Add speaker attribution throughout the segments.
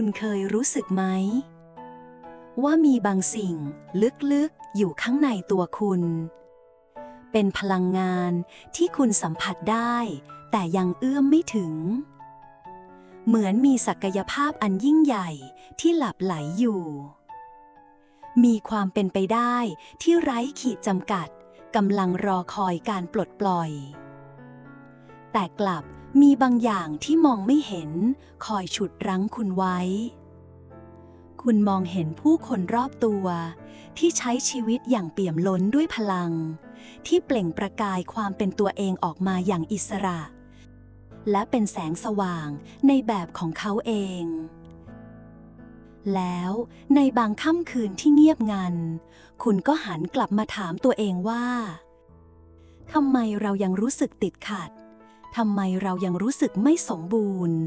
Speaker 1: คุณเคยรู้สึกไหม ว่ามีบางสิ่งลึกๆอยู่ข้างในตัวคุณ เป็นพลังงานที่คุณสัมผัสได้ แต่ยังเอื้อมไม่ถึง เหมือนมีศักยภาพอันยิ่งใหญ่ที่หลับไหลอยู่ มีความเป็นไปได้ที่ไร้ขีดจำกัดกำลังรอคอยการปลดปล่อย แต่กลับ มีบางอย่างที่มองไม่เห็น คอยฉุดรั้งคุณไว้ คุณมองเห็นผู้คนรอบตัว ที่ใช้ชีวิตอย่างเปี่ยมล้นด้วยพลัง ที่เปล่งประกายความเป็นตัวเองออกมาอย่างอิสระ และเป็นแสงสว่างในแบบของเขาเอง แล้วในบางค่ำคืนที่เงียบงัน คุณก็หันกลับมาถามตัวเองว่าทำไมเรายังรู้สึกติดขัด ทำไมเรายังรู้สึกไม่สมบูรณ์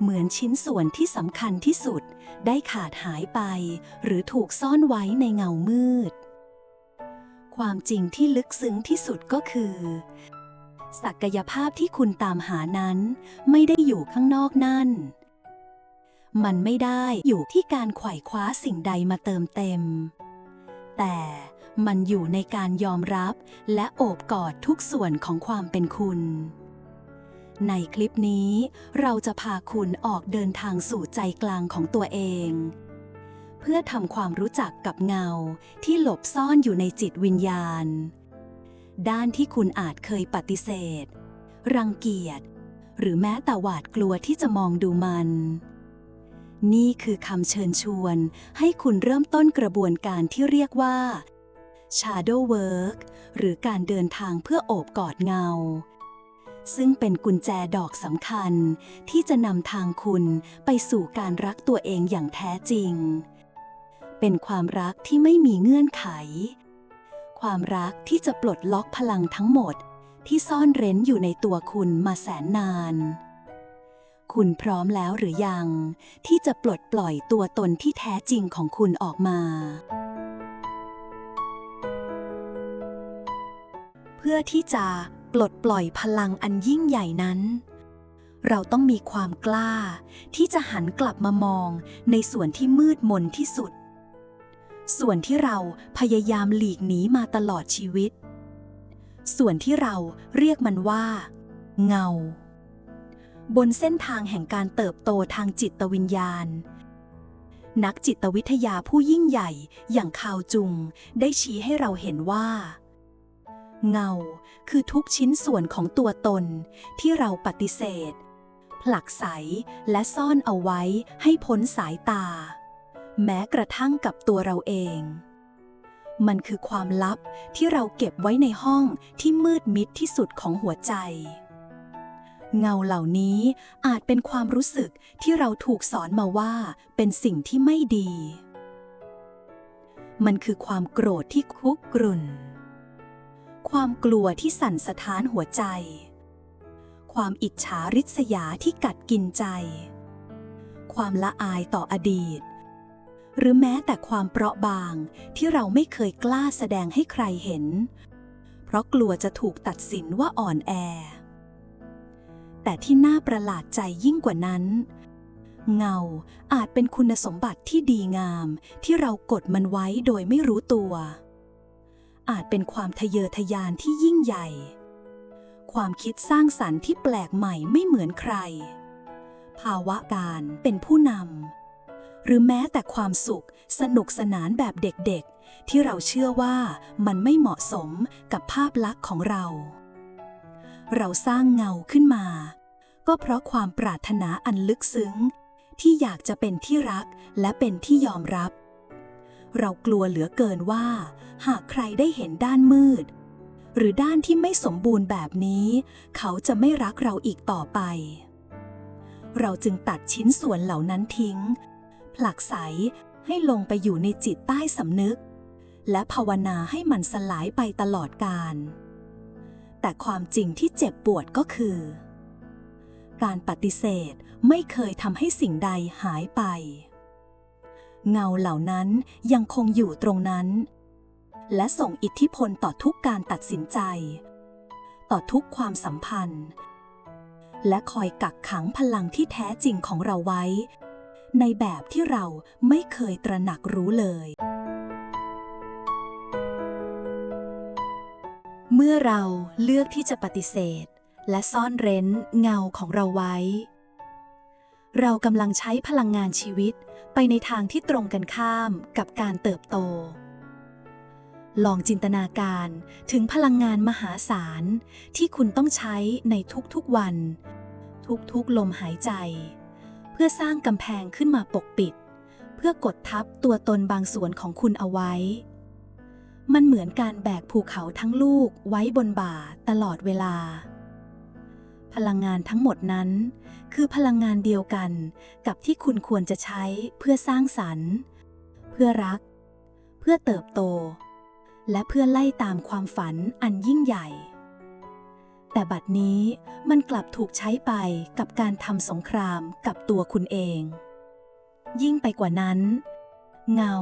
Speaker 1: เหมือนชิ้นส่วนที่สำคัญที่สุด ได้ขาดหายไป หรือถูกซ่อนไว้ในเงามืด ความจริงที่ลึกซึ้งที่สุดก็คือ ศักยภาพที่คุณตามหานั้นไม่ได้อยู่ข้างนอกนั่น มันไม่ได้อยู่ที่การไขว่คว้าสิ่งใดมาเติมเต็ม แต่ มันอยู่ในการยอมรับ และโอบกอดทุกส่วนของความเป็นคุณ ในคลิปนี้เราจะพาคุณออกเดินทางสู่ใจกลางของตัวเอง เพื่อทำความรู้จักกับเงาที่หลบซ่อนอยู่ในจิตวิญญาณ ด้านที่คุณอาจเคยปฏิเสธ รังเกียจ หรือแม้แต่หวาดกลัวที่จะมองดูมันนี่คือคำเชิญชวนให้คุณเริ่มต้นกระบวนการที่เรียกว่า Shadow Work หรือการเดินทางเพื่อโอบกอดเงา ซึ่งเป็นกุญแจดอกสำคัญที่จะนำทางคุณไปสู่การรักตัวเองอย่างแท้จริง เป็นความรักที่ไม่มีเงื่อนไข ความรักที่จะปลดล็อกพลังทั้งหมดที่ซ่อนเร้นอยู่ในตัวคุณมาแสนนาน คุณพร้อมแล้วหรือยัง ที่จะปลดปล่อยตัวตนที่แท้จริงของคุณออกมา พื่อที่จะปลดปล่อยพลังอันยิ่งใหญ่นั้น เราต้องมีความกล้า ที่จะหันกลับมามองในส่วนที่มืดมนที่สุด ส่วนที่เราพยายามหลีกหนีมาตลอดชีวิต ส่วนที่เราเรียกมันว่า เงา บนเส้นทางแห่งการเติบโตทางจิตวิญญาณนักจิตวิทยาผู้ยิ่งใหญ่อย่างคาวจุง ได้ชี้ให้เราเห็นว่า เงาคือทุกชิ้นส่วนของตัวตนที่เราปฏิเสธ ผลักไสและซ่อนเอาไว้ให้พ้นสายตา แม้กระทั่งกับตัวเราเอง มันคือความลับที่เราเก็บไว้ในห้องที่มืดมิดที่สุดของหัวใจ เงาเหล่านี้อาจเป็นความรู้สึกที่เราถูกสอนมาว่าเป็นสิ่งที่ไม่ดี มันคือความโกรธที่คุกกรุ่น ความกลัวที่สั่นสะท้านหัวใจ ความอิจฉาริษยาที่กัดกินใจ ความละอายต่ออดีต หรือแม้แต่ความเปราะบางที่เราไม่เคยกล้าแสดงให้ใครเห็น เพราะกลัวจะถูกตัดสินว่าอ่อนแอ แต่ที่น่าประหลาดใจยิ่งกว่านั้น เงาอาจเป็นคุณสมบัติที่ดีงามที่เรากดมันไว้โดยไม่รู้ตัว อาจเป็นความทะเยอทะยานที่ยิ่งใหญ่ ความคิดสร้างสรรค์ที่แปลกใหม่ไม่เหมือนใคร ภาวะการเป็นผู้นำ หรือแม้แต่ความสุขสนุกสนานแบบเด็กๆ ที่เราเชื่อว่ามันไม่เหมาะสมกับภาพลักษณ์ของเรา เราสร้างเงาขึ้นมา ก็เพราะความปรารถนาอันลึกซึ้ง ที่อยากจะเป็นที่รักและเป็นที่ยอมรับ เรากลัวเหลือเกินว่า หากใครได้เห็นด้านมืด หรือด้านที่ไม่สมบูรณ์แบบนี้ เขาจะไม่รักเราอีกต่อไป เราจึงตัดชิ้นส่วนเหล่านั้นทิ้ง ผลักไสให้ลงไปอยู่ในจิตใต้สำนึก และภาวนาให้มันสลายไปตลอดกาลแต่ความจริงที่เจ็บปวดก็คือ การปฏิเสธไม่เคยทำให้สิ่งใดหายไป เงาเหล่านั้นยังคงอยู่ตรงนั้น และส่งอิทธิพลต่อทุกการตัดสินใจ ต่อทุกความสัมพันธ์ และคอยกักขังพลังที่แท้จริงของเราไว้ ในแบบที่เราไม่เคยตระหนักรู้เลย เมื่อเราเลือกที่จะปฏิเสธ และซ่อนเร้นเงาของเราไว้ เรากำลังใช้พลังงานชีวิตไปในทางที่ตรงกันข้ามกับการเติบโต ลองจินตนาการถึงพลังงานมหาศาลที่คุณต้องใช้ในทุกๆวัน ทุกๆลมหายใจ เพื่อสร้างกำแพงขึ้นมาปกปิด เพื่อกดทับตัวตนบางส่วนของคุณเอาไว้ มันเหมือนการแบกภูเขาทั้งลูกไว้บนบ่าตลอดเวลา พลังงานทั้งหมดนั้น คือพลังงานเดียวกันกับที่คุณควรจะใช้เพื่อสร้างสรรค์ เพื่อรัก เพื่อเติบโต และเพื่อไล่ตามความฝันอันยิ่งใหญ่ แต่บัดนี้มันกลับถูกใช้ไปกับการทำสงครามกับตัวคุณเอง ยิ่งไปกว่านั้น เงา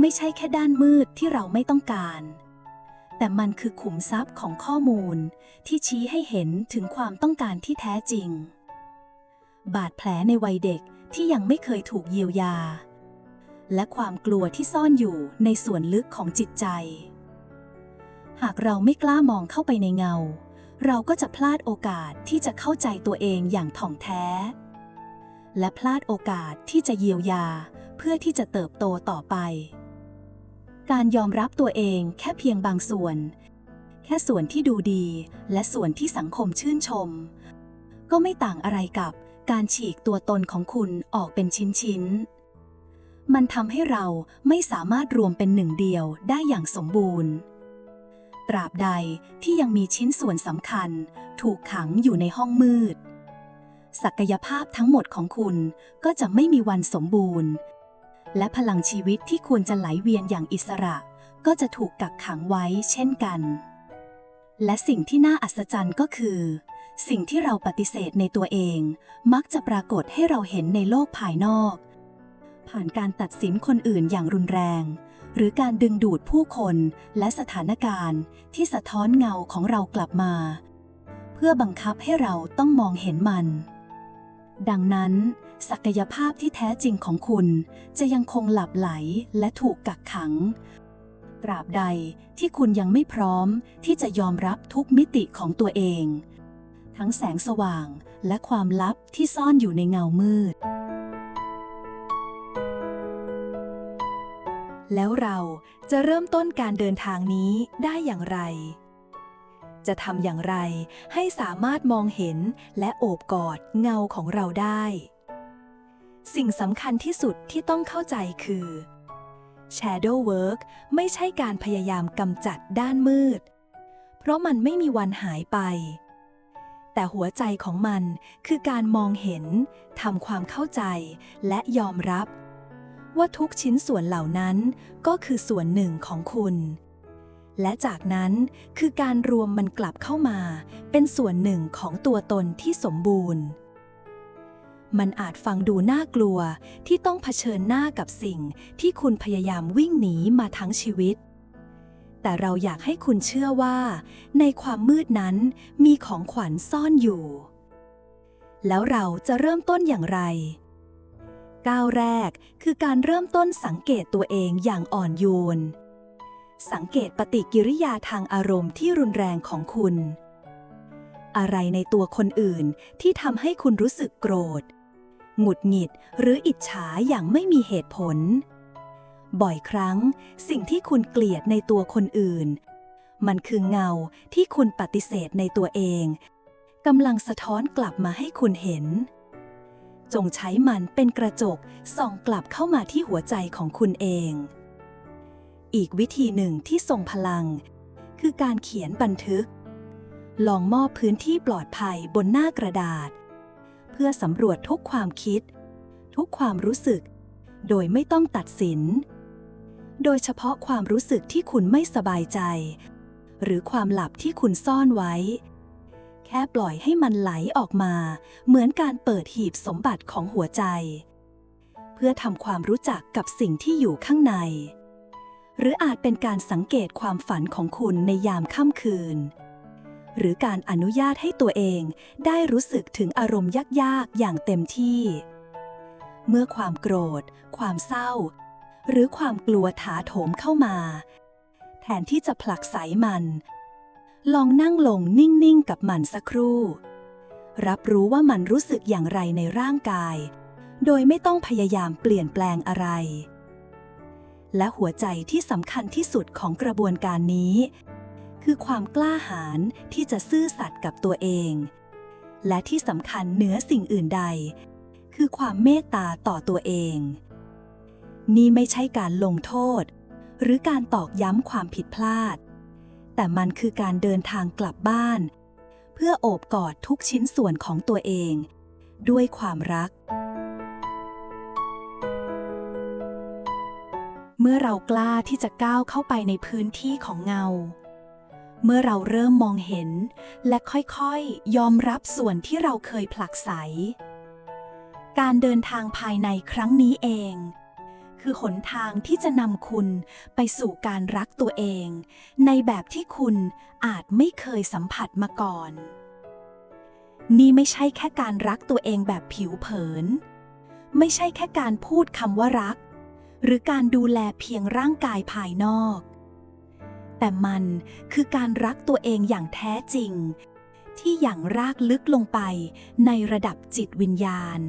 Speaker 1: ไม่ใช่แค่ด้านมืดที่เราไม่ต้องการ แต่มันคือขุมทรัพย์ของข้อมูลที่ชี้ให้เห็นถึงความต้องการที่แท้จริง บาดแผลในวัยเด็กที่ยังไม่เคยถูกเยียวยา และความกลัวที่ซ่อนอยู่ในส่วนลึกของจิตใจ หากเราไม่กล้ามองเข้าไปในเงา เราก็จะพลาดโอกาสที่จะเข้าใจตัวเองอย่างถ่องแท้ และพลาดโอกาสที่จะเยียวยาเพื่อที่จะเติบโตต่อไป การยอมรับตัวเองแค่เพียงบางส่วน แค่ส่วนที่ดูดี และส่วนที่สังคมชื่นชม ก็ไม่ต่างอะไรกับการฉีกตัวตนของคุณออกเป็นชิ้นๆ มันทำให้เราไม่สามารถรวมเป็นหนึ่งเดียวได้อย่างสมบูรณ์ ตราบใดที่ยังมีชิ้นส่วนสำคัญ ถูกขังอยู่ในห้องมืด ศักยภาพทั้งหมดของคุณก็จะไม่มีวันสมบูรณ์ และพลังชีวิตที่ควรจะไหลเวียนอย่างอิสระ ก็จะถูกกักขังไว้เช่นกัน และสิ่งที่น่าอัศจรรย์ก็คือ สิ่งที่เราปฏิเสธในตัวเอง มักจะปรากฏให้เราเห็นในโลกภายนอก ผ่านการตัดสินคนอื่นอย่างรุนแรง หรือการดึงดูดผู้คนและสถานการณ์ที่สะท้อนเงาของเรากลับมา เพื่อบังคับให้เราต้องมองเห็นมัน ดังนั้น ศักยภาพที่แท้จริงของคุณจะยังคงหลับไหลและถูกกักขัง ตราบใดที่คุณยังไม่พร้อมที่จะยอมรับทุกมิติของตัวเอง ทั้งแสงสว่างและความลับที่ซ่อนอยู่ในเงามืด แล้วเราจะเริ่มต้นการเดินทางนี้ได้อย่างไรจะทำอย่างไรให้สามารถมองเห็นและโอบกอดเงาของเราได้ สิ่งสำคัญที่สุดที่ต้องเข้าใจคือ Shadow Work ไม่ใช่การพยายามกำจัดด้านมืด เพราะมันไม่มีวันหายไป แต่หัวใจของมันคือการมองเห็นทำความเข้าใจและยอมรับ ว่าทุกชิ้นส่วนเหล่านั้นก็คือส่วนหนึ่งของคุณ และจากนั้นคือการรวมมันกลับเข้ามา เป็นส่วนหนึ่งของตัวตนที่สมบูรณ์ มันอาจฟังดูน่ากลัวที่ต้องเผชิญหน้ากับสิ่งที่คุณพยายามวิ่งหนีมาทั้งชีวิต แต่เราอยากให้คุณเชื่อว่า ในความมืดนั้นมีของขวัญซ่อนอยู่ แล้วเราจะเริ่มต้นอย่างไร ก้าวแรกคือการเริ่มต้นสังเกตตัวเองอย่างอ่อนโยน สังเกตปฏิกิริยาทางอารมณ์ที่รุนแรงของคุณอะไรในตัวคนอื่นที่ทำให้คุณรู้สึกโกรธ หงุดหงิดหรืออิจฉาอย่างไม่มีเหตุผล บ่อยครั้งสิ่งที่คุณเกลียดในตัวคนอื่น มันคือเงาที่คุณปฏิเสธในตัวเองกำลังสะท้อนกลับมาให้คุณเห็น จงใช้มันเป็นกระจกส่องกลับเข้ามาที่หัวใจของคุณเอง อีกวิธีหนึ่งที่ทรงพลัง คือการเขียนบันทึก ลองมอบพื้นที่ปลอดภัยบนหน้ากระดาษ พื่อสำรวจทุกความคิด ทุกความรู้สึก โดยไม่ต้องตัดสิน โดยเฉพาะความรู้สึกที่คุณไม่สบายใจ หรือความหลับที่คุณซ่อนไว้ แค่ปล่อยให้มันไหลออกมา เหมือนการเปิดหีบสมบัติของหัวใจ เพื่อทำความรู้จักกับสิ่งที่อยู่ข้างใน หรืออาจเป็นการสังเกตความฝันของคุณในยามค่ำคืน หรือการอนุญาตให้ตัวเองได้รู้สึกถึงอารมณ์ยากๆ อย่างเต็มที่ เมื่อความโกรธ ความเศร้า หรือความกลัวถาโถมเข้ามา แทนที่จะผลักไสมัน ลองนั่งลงนิ่งๆ กับมันสักครู่ รับรู้ว่ามันรู้สึกอย่างไรในร่างกาย โดยไม่ต้องพยายามเปลี่ยนแปลงอะไรและหัวใจที่สำคัญที่สุดของกระบวนการนี้ คือความกล้าหาญที่จะซื่อสัตย์กับตัวเอง และที่สำคัญเหนือสิ่งอื่นใด คือความเมตตาต่อตัวเอง นี่ไม่ใช่การลงโทษ หรือการตอกย้ำความผิดพลาด แต่มันคือการเดินทางกลับบ้าน เพื่อโอบกอดทุกชิ้นส่วนของตัวเอง ด้วยความรักเมื่อเรากล้าที่จะก้าวเข้าไปในพื้นที่ของเงา เมื่อเราเริ่มมองเห็น และค่อยๆ ยอมรับส่วนที่เราเคยผลักไส การเดินทางภายในครั้งนี้เอง คือหนทางที่จะนำคุณไปสู่การรักตัวเอง ในแบบที่คุณอาจไม่เคยสัมผัสมาก่อน นี่ไม่ใช่แค่การรักตัวเองแบบผิวเผิน ไม่ใช่แค่การพูดคำว่ารัก หรือการดูแลเพียงร่างกายภายนอก แต่มันคือการรักตัวเองอย่างแท้จริง ที่อย่างรากลึกลงไปในระดับจิตวิญญาณ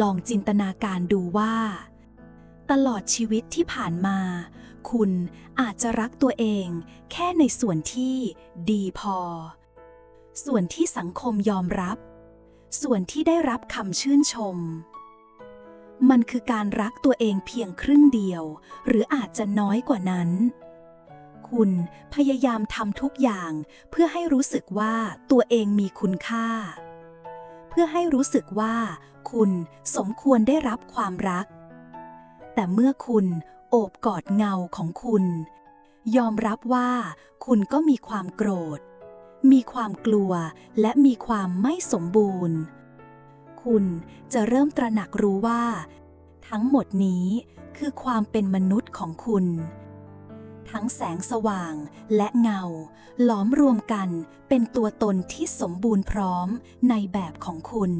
Speaker 1: ลองจินตนาการดูว่า ตลอดชีวิตที่ผ่านมา คุณอาจจะรักตัวเองแค่ในส่วนที่ดีพอ ส่วนที่สังคมยอมรับ ส่วนที่ได้รับคำชื่นชมมันคือการรักตัวเองเพียงครึ่งเดียว หรืออาจจะน้อยกว่านั้น คุณพยายามทำทุกอย่างเพื่อให้รู้สึกว่าตัวเองมีคุณค่า เพื่อให้รู้สึกว่าคุณสมควรได้รับความรัก แต่เมื่อคุณโอบกอดเงาของคุณ ยอมรับว่าคุณก็มีความโกรธ มีความกลัวและมีความไม่สมบูรณ์ คุณจะเริ่มตระหนักรู้ว่า ทั้งหมดนี้คือความเป็นมนุษย์ของคุณ ทั้งแสงสว่างและเงา หลอมรวมกันเป็นตัวตนที่สมบูรณ์พร้อมในแบบของคุณ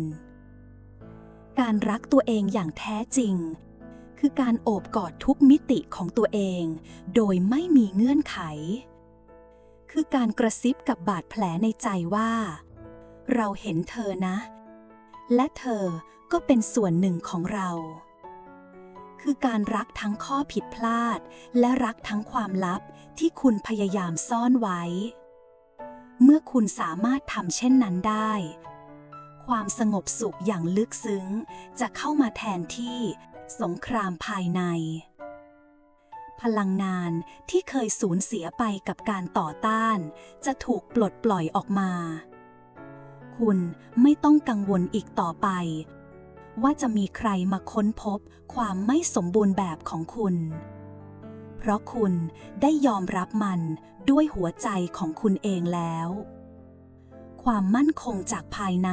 Speaker 1: การรักตัวเองอย่างแท้จริง คือการโอบกอดทุกมิติของตัวเอง โดยไม่มีเงื่อนไข คือการกระซิบกับบาดแผลในใจว่า เราเห็นเธอนะ และเธอก็เป็นส่วนหนึ่งของเรา คือการรักทั้งข้อผิดพลาด และรักทั้งความลับที่คุณพยายามซ่อนไว้ เมื่อคุณสามารถทำเช่นนั้นได้ ความสงบสุขอย่างลึกซึ้ง จะเข้ามาแทนที่สงครามภายใน พลังงานที่เคยสูญเสียไปกับการต่อต้าน จะถูกปลดปล่อยออกมา คุณไม่ต้องกังวลอีกต่อไป ว่าจะมีใครมาค้นพบความไม่สมบูรณ์แบบของคุณ เพราะคุณได้ยอมรับมันด้วยหัวใจของคุณเองแล้ว ความมั่นคงจากภายใน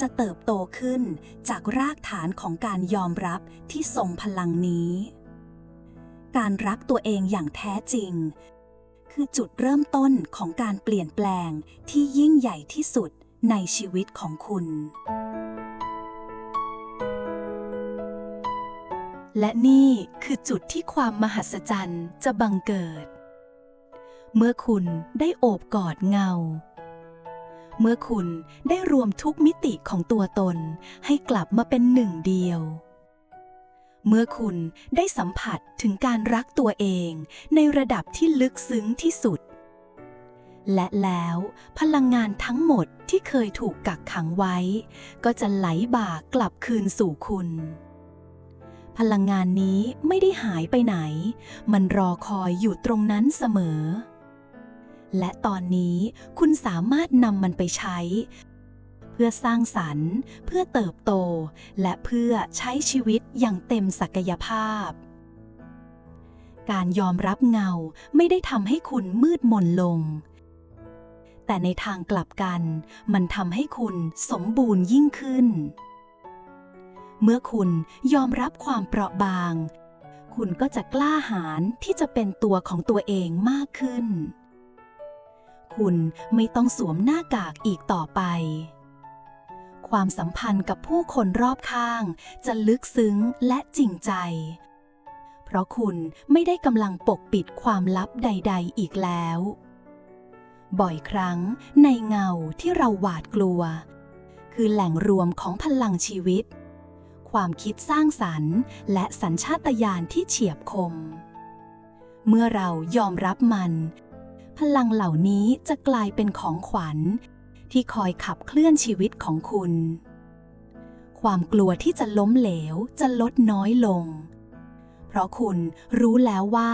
Speaker 1: จะเติบโตขึ้นจากรากฐานของการยอมรับที่ทรงพลังนี้ การรักตัวเองอย่างแท้จริง คือจุดเริ่มต้นของการเปลี่ยนแปลงที่ยิ่งใหญ่ที่สุดในชีวิตของคุณ และนี่คือจุดที่ความมหัศจรรย์จะบังเกิด เมื่อคุณได้โอบกอดเงา เมื่อคุณได้รวมทุกมิติของตัวตนให้กลับมาเป็นหนึ่งเดียว เมื่อคุณได้สัมผัสถึงการรักตัวเองในระดับที่ลึกซึ้งที่สุด และแล้วพลังงานทั้งหมดที่เคยถูกกักขังไว้ ก็จะไหลบ่ากลับคืนสู่คุณ พลังงานนี้ไม่ได้หายไปไหน มันรอคอยอยู่ตรงนั้นเสมอ และตอนนี้คุณสามารถนำมันไปใช้ เพื่อสร้างสรรค์ เพื่อเติบโต และเพื่อใช้ชีวิตอย่างเต็มศักยภาพ การยอมรับเงาไม่ได้ทำให้คุณมืดมนลง แต่ในทางกลับกัน มันทำให้คุณสมบูรณ์ยิ่งขึ้น เมื่อคุณยอมรับความเปราะบาง คุณก็จะกล้าหาญที่จะเป็นตัวของตัวเองมากขึ้น คุณไม่ต้องสวมหน้ากากอีกต่อไป ความสัมพันธ์กับผู้คนรอบข้าง จะลึกซึ้งและจริงใจ เพราะคุณไม่ได้กำลังปกปิดความลับใด ๆ อีกแล้ว บ่อยครั้งในเงาที่เราหวาดกลัว คือแหล่งรวมของพลังชีวิต ความคิดสร้างสรรค์ และสัญชาตญาณที่เฉียบคม เมื่อเรายอมรับมัน พลังเหล่านี้จะกลายเป็นของขวัญ ที่คอยขับเคลื่อนชีวิตของคุณ ความกลัวที่จะล้มเหลวจะลดน้อยลง เพราะคุณรู้แล้วว่า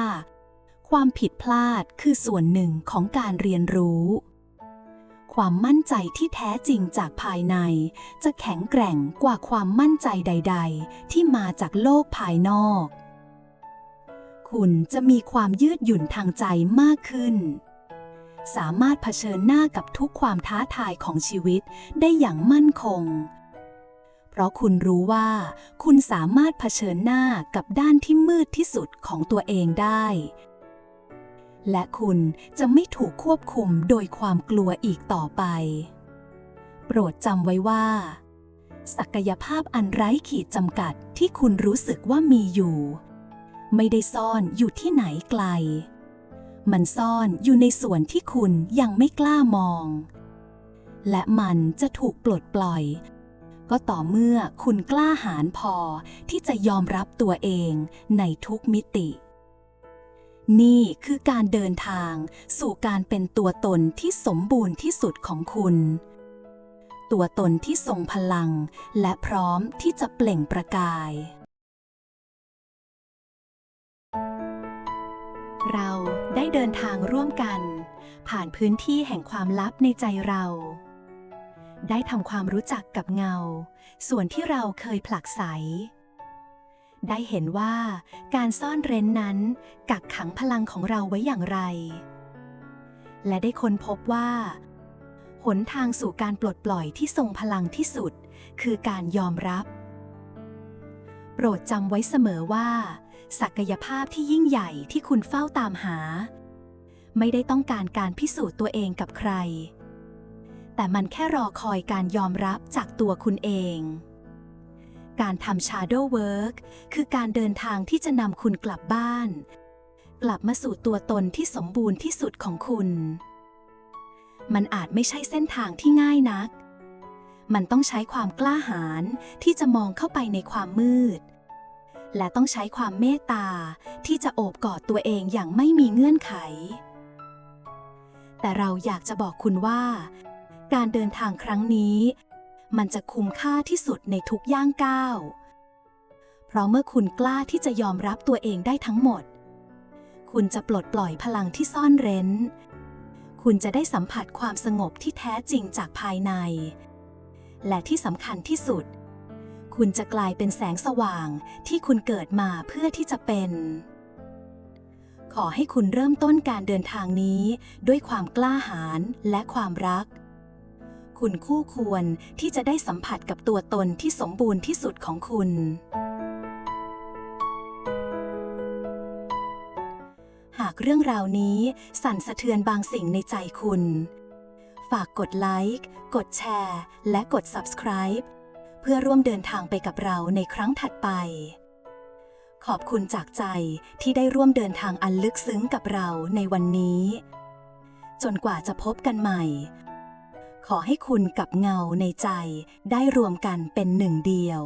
Speaker 1: ความผิดพลาดคือส่วนหนึ่งของการเรียนรู้ ความมั่นใจที่แท้จริงจากภายใน จะแข็งแกร่งกว่าความมั่นใจใด ๆ ที่มาจากโลกภายนอก คุณจะมีความยืดหยุ่นทางใจมากขึ้น สามารถเผชิญหน้ากับทุกความท้าทายของชีวิตได้อย่างมั่นคง เพราะคุณรู้ว่า คุณสามารถเผชิญหน้ากับด้านที่มืดที่สุดของตัวเองได้ และคุณจะไม่ถูกควบคุมโดยความกลัวอีกต่อไป โปรดจำไว้ว่า ศักยภาพอันไร้ขีดจำกัดที่คุณรู้สึกว่ามีอยู่ ไม่ได้ซ่อนอยู่ที่ไหนไกล มันซ่อนอยู่ในส่วนที่คุณยังไม่กล้ามอง และมันจะถูกปลดปล่อย ก็ต่อเมื่อคุณกล้าหาญพอที่จะยอมรับตัวเองในทุกมิติ นี่คือการเดินทางสู่การเป็นตัวตนที่สมบูรณ์ที่สุดของคุณ ตัวตนที่ทรงพลัง และพร้อมที่จะเปล่งประกาย เราได้เดินทางร่วมกัน ผ่านพื้นที่แห่งความลับในใจเรา ได้ทำความรู้จักกับเงา ส่วนที่เราเคยผลักไส ได้เห็นว่าการซ่อนเร้นนั้นกักขังพลังของเราไว้อย่างไร และได้ค้นพบว่า หนทางสู่การปลดปล่อยที่ทรงพลังที่สุด คือการยอมรับ โปรดจำไว้เสมอว่า ศักยภาพที่ยิ่งใหญ่ที่คุณเฝ้าตามหา ไม่ได้ต้องการการพิสูจน์ตัวเองกับใคร แต่มันแค่รอคอยการยอมรับจากตัวคุณเอง การทำ shadow work คือการเดินทางที่จะนำคุณกลับบ้าน กลับมาสู่ตัวตนที่สมบูรณ์ที่สุดของคุณ มันอาจไม่ใช่เส้นทางที่ง่ายนัก มันต้องใช้ความกล้าหาญที่จะมองเข้าไปในความมืด และต้องใช้ความเมตตาที่จะโอบกอดตัวเองอย่างไม่มีเงื่อนไข แต่เราอยากจะบอกคุณว่า การเดินทางครั้งนี้ มันจะคุ้มค่าที่สุดในทุกย่างก้าว เพราะเมื่อคุณกล้าที่จะยอมรับตัวเองได้ทั้งหมด คุณจะปลดปล่อยพลังที่ซ่อนเร้น คุณจะได้สัมผัสความสงบที่แท้จริงจากภายใน และที่สำคัญที่สุด คุณจะกลายเป็นแสงสว่างที่คุณเกิดมาเพื่อที่จะเป็น ขอให้คุณเริ่มต้นการเดินทางนี้ด้วยความกล้าหาญและความรัก คุณคู่ควรที่จะได้สัมผัสกับตัวตนที่สมบูรณ์ที่สุดของคุณ หากเรื่องราวนี้สั่นสะเทือนบางสิ่งในใจคุณ ฝากกดไลค์ กดแชร์ และกด subscribe เพื่อร่วมเดินทางไปกับเราในครั้งถัดไป ขอบคุณจากใจที่ได้ร่วมเดินทางอันลึกซึ้งกับเราในวันนี้ จนกว่าจะพบกันใหม่ ขอให้คุณกับเงาในใจได้รวมกันเป็นหนึ่งเดียว